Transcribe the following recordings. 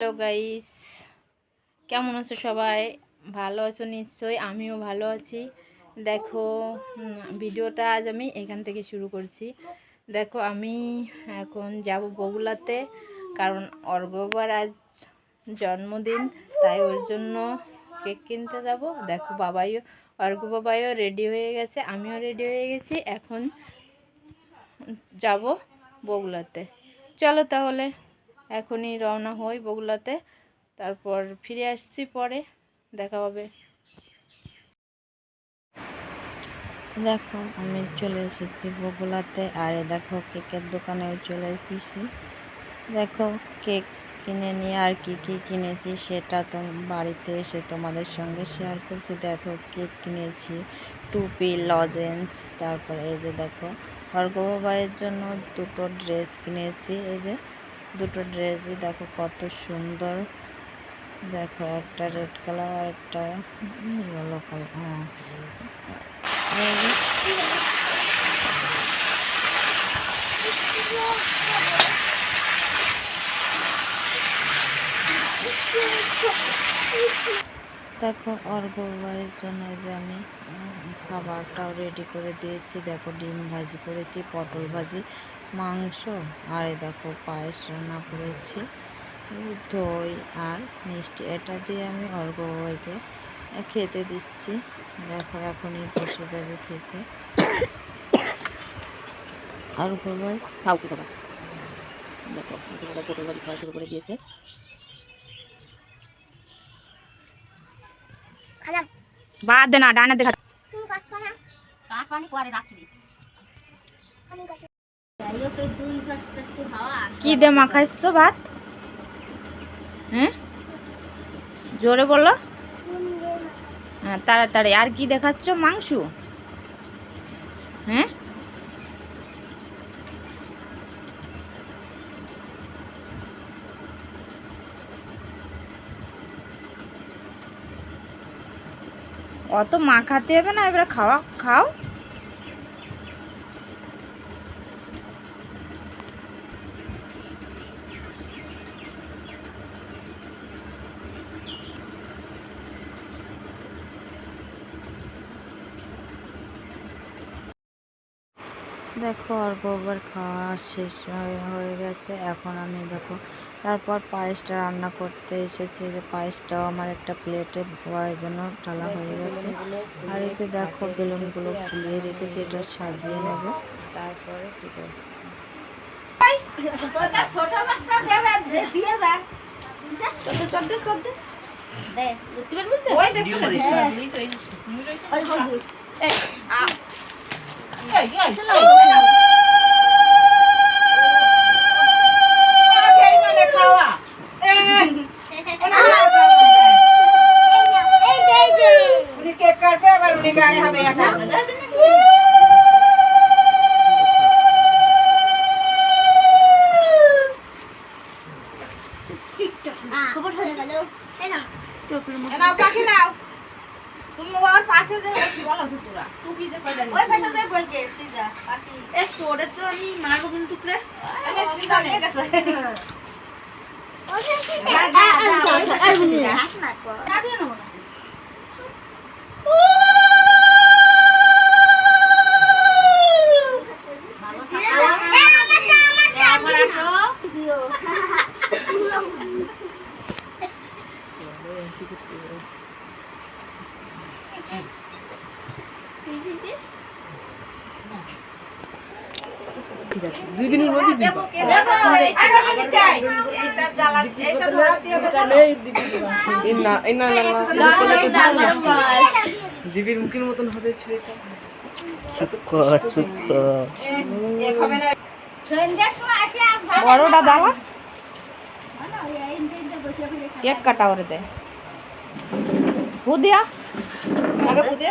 Hello guys কেমন আছো সবাই? ভালো আছো নিশ্চয়ই, আমিও ভালো আছি। দেখো ভিডিওটা আজ আমি এখান থেকে শুরু করছি। দেখো, আমি এখন যাব বগুলাতে, কারণ অর্গবার আজ জন্মদিন, তাই ওর জন্য কেক কিনতে যাব। দেখো, বাবাইও অর্ঘ বাবাইও রেডি হয়ে গেছে, আমিও রেডি হয়ে গেছি। এখন যাব বগুলাতে। চলো তাহলে। এখনই রওনা হই বগুলাতে। তারপর ফিরে আসছি পরে, দেখা হবে। দেখো, আমি চলে এসেছি বগুলাতে, আর দেখো কেকের দোকানেও চলে এসেছি। দেখো, কেক কিনে নিয়ে আর কি কি কিনেছি সেটা তো বাড়িতে এসে তোমাদের সঙ্গে শেয়ার করছি। দেখো, কেক কিনেছি, টুপি লজেন্স তারপরে এই যে দেখো, ভার্গব জন্য দুটো ড্রেস কিনেছি। এই যে দুটো ড্রেসই দেখো কত সুন্দর। দেখো একটা রেড কালার আর একটা ইয়েলো কালার হ্যাঁ। দেখো অর্ঘবাইয়ের জন্য যে আমি খাবারটাও রেডি করে দিয়েছি। দেখো, ডিম ভাজি করেছি, পটল ভাজি, মাংস, আর দেখো, পায়েস রান্না করেছি। দই আর মিষ্টি, এটা দিয়ে আমি অর্ঘবাইকে খেতে দিচ্ছি। দেখো, এখনই বসে যাবে খেতে। অর্ঘবাই খাও কি খাবার দেখো পটল ভাজি খাওয়া শুরু করে দিয়েছে। বাদ দে না ডানা দেখা কি দে মাখাইছো ভাত? হ্যাঁ? জোরে বলো। হ্যাঁ তাড়াতাড়ি। আর কি দেখাচ্ছ? মাংস? হ্যাঁ? অত মাখাতে হবে না, এবারে খাওয়া, খাও। দেখো গোবর খাওয়া শেষ হয়ে গেছে। এখন আমি দেখো তারপর পায়েসটা রান্না করতে এসেছি যে পায়েসটাও আমার একটা প্লেটে ধোয়ার জন্য ঢালা হয়ে গেছে আর এসে দেখো বেলুনগুলো ফুলিয়ে রেখেছি এটা সাজিয়ে নেব তারপরে কি করছি ওটা ছোট তুমি ওর পাশে বলো তোরা টুপি যে বলছে পাখি এ তোরে তো আমি মারবো কিন্তু টুকরে ভালো থাকো আবার আসো ঠিক আছে দুই দিনের মধ্যে দিবা। না এই না জিবির মুখের মতন হবে ছেলেটা। বড়টা দাও। না ওই এই দিনটা বসে বসে কেক কাটা হু দিয়া আগে পুজে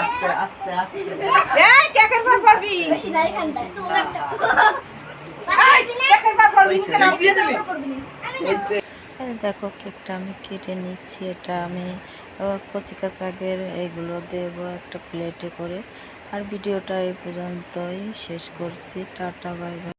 আগুয়া, পাখি আগু। এই কেকের। এই, পর পড়বি, দেখো কেকটা আমি কেটে নিচ্ছি। এটা আমি কচি কাচাগের এগুলো দেবো একটা প্লেটে করে। আর ভিডিওটা এই পর্যন্তই। শেষ করছি। Tata bye bye.